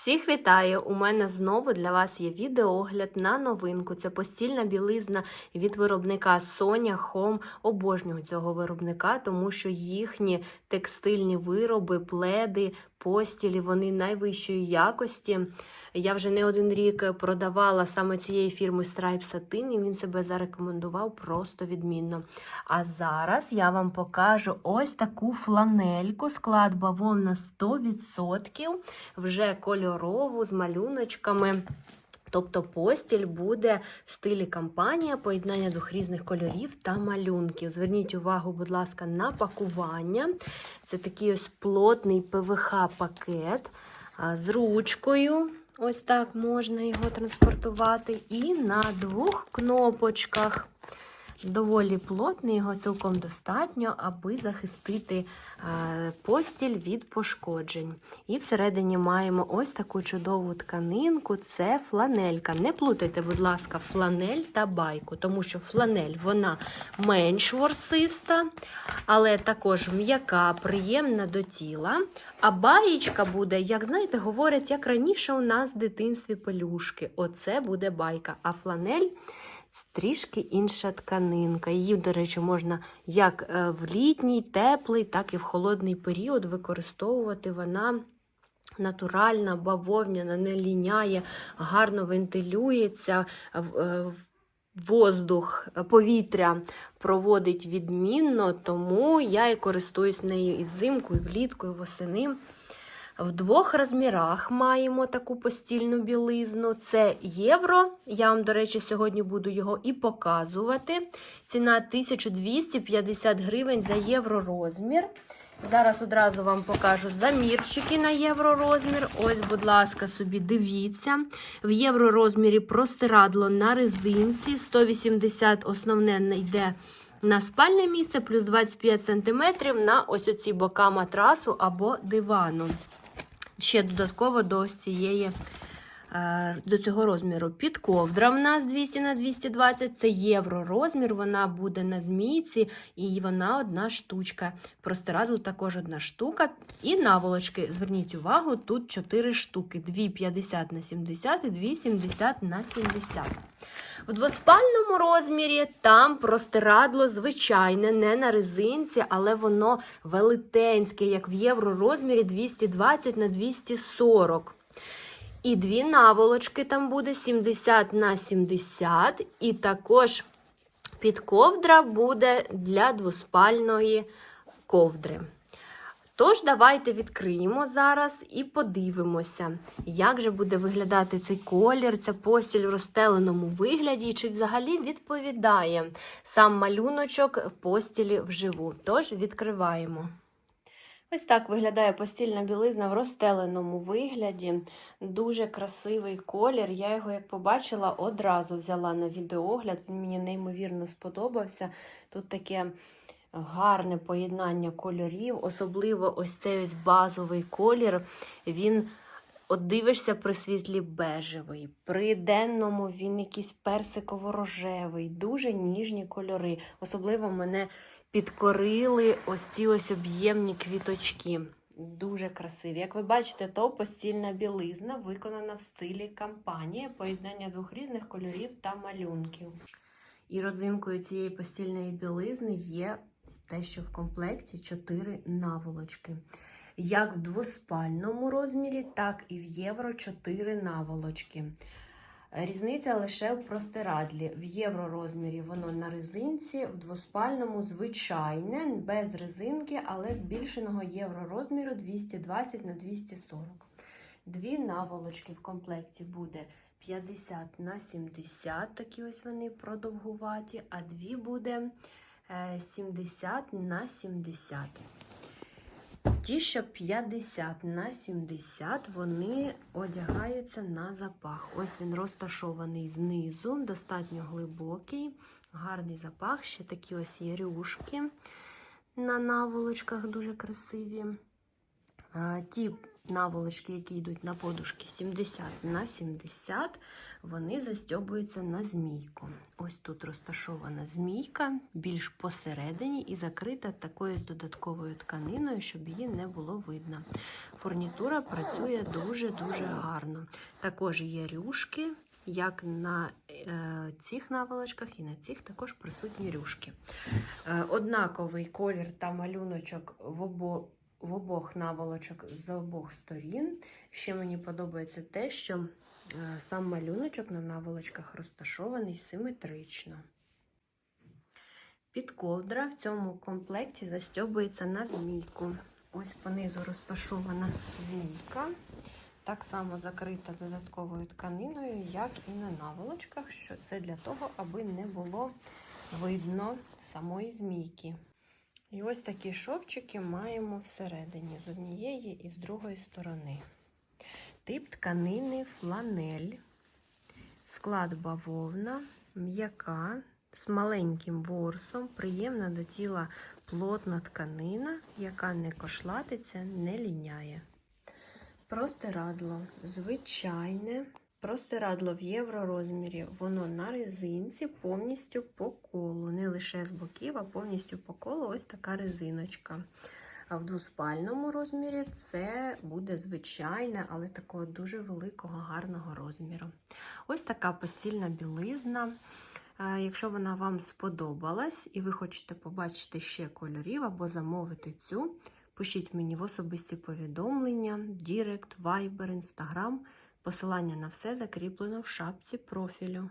Всіх вітаю! У мене знову для вас є відеоогляд на новинку. Це постільна білизна від виробника Sonia Home. Обожнюю цього виробника, тому що їхні текстильні вироби, пледи, постілі вони найвищої якості. Я вже не один рік продавала саме цієї фірми Stripe Satin, і він себе зарекомендував просто відмінно. А зараз я вам покажу ось таку фланельку, склад бавовна 100%, вже кольорову з малюночками. Тобто постіль буде в стилі кампанія, поєднання двох різних кольорів та малюнків. Зверніть увагу, будь ласка, на пакування. Це такий ось плотний ПВХ-пакет з ручкою. Ось так можна його транспортувати. І на двох кнопочках. Доволі плотний, його цілком достатньо, аби захистити е, постіль від пошкоджень. І всередині маємо ось таку чудову тканинку це фланелька. Не плутайте, будь ласка, фланель та байку, тому що фланель вона менш ворсиста, але також м'яка, приємна до тіла. А баєчка буде, як знаєте, говорять, як раніше у нас в дитинстві пелюшки. Оце буде байка. А фланель. Це трішки інша тканинка. Її, до речі, можна як е, в літній, теплий, так і в холодний період використовувати. Вона натуральна, бавовняна, не ліняє, гарно вентилюється. Воздух, повітря проводить відмінно, тому я і користуюсь нею і взимку, і влітку, і восени. В двох розмірах маємо таку постільну білизну. Це євро. Я вам, до речі, сьогодні буду його і показувати. Ціна 1250 гривень за євро розмір. Зараз одразу вам покажу замірчики на євро розмір. Ось, будь ласка, собі дивіться. В євро розмірі простирадло на резинці. 180 основне йде на спальне місце, плюс 25 см на ось оці бока матрасу або дивану ще додатково до ось цієї. До цього розміру підковдра в нас 200 на 220 це євро розмір, вона буде на змійці, і вона одна штучка. Простирадло також одна штука. І наволочки, зверніть увагу, тут 4 штуки: 2,50 на 70 і 2,70 на 70. В двоспальному розмірі там простирадло звичайне, не на резинці, але воно велетенське, як в євро розмірі 220 на 240. І дві наволочки там буде 70 на 70. І також підковдра буде для двоспальної ковдри. Тож, давайте відкриємо зараз і подивимося, як же буде виглядати цей колір, ця постіль в розстеленому вигляді, і чи взагалі відповідає сам малюночок постілі вживу. Тож відкриваємо. Ось так виглядає постільна білизна в розстеленому вигляді. Дуже красивий колір. Я його, як побачила, одразу взяла на відеогляд. Він мені неймовірно сподобався. Тут таке гарне поєднання кольорів, особливо ось цей ось базовий колір. Він от дивишся при світлі бежевий, при денному він якийсь персиково-рожевий, дуже ніжні кольори. Особливо мене підкорили ось ці ось об'ємні квіточки. Дуже красиві. Як ви бачите, то постільна білизна виконана в стилі кампанія, поєднання двох різних кольорів та малюнків. І родзинкою цієї постільної білизни є те, що в комплекті 4 наволочки. Як в двоспальному розмірі, так і в євро 4 наволочки. Різниця лише в простирадлі. В євро розмірі воно на резинці, в двоспальному звичайне, без резинки, але збільшеного євро розміру 220 на 240. Дві наволочки в комплекті буде 50 на 70, такі ось вони продовгуваті, а дві буде 70 на 70. Ті, що 50 на 70, вони одягаються на запах. Ось він розташований знизу, достатньо глибокий, гарний запах. Ще такі ось є рюшки на наволочках, дуже красиві. Ті наволочки, які йдуть на подушки 70 на 70, вони застьобуються на змійку. Ось тут розташована змійка, більш посередині і закрита такою з додатковою тканиною, щоб її не було видно. Фурнітура працює дуже-дуже гарно. Також є рюшки, як на е, цих наволочках, і на цих також присутні рюшки. Е, однаковий колір та малюночок в, обо, в обох наволочок з обох сторін. Ще мені подобається те, що е, сам малюночок на наволочках розташований симетрично. Підковдра в цьому комплекті застьобується на змійку. Ось понизу розташована змійка. Так само закрита додатковою тканиною, як і на наволочках, що це для того, аби не було видно самої змійки. І ось такі шовчики маємо всередині з однієї і з другої сторони. Тип тканини фланель, склад бавовна, м'яка, з маленьким ворсом, приємна до тіла плотна тканина, яка не кошлатиться, не ліняє. Простирадло звичайне. Простирадло в євророзмірі, воно на резинці повністю по колу, не лише з боків, а повністю по колу ось така резиночка. А в двоспальному розмірі це буде звичайне, але такого дуже великого, гарного розміру. Ось така постільна білизна. Якщо вона вам сподобалась і ви хочете побачити ще кольорів або замовити цю, пишіть мені в особисті повідомлення, Дірект, Viber, Instagram. Посилання на все закріплено в шапці профілю.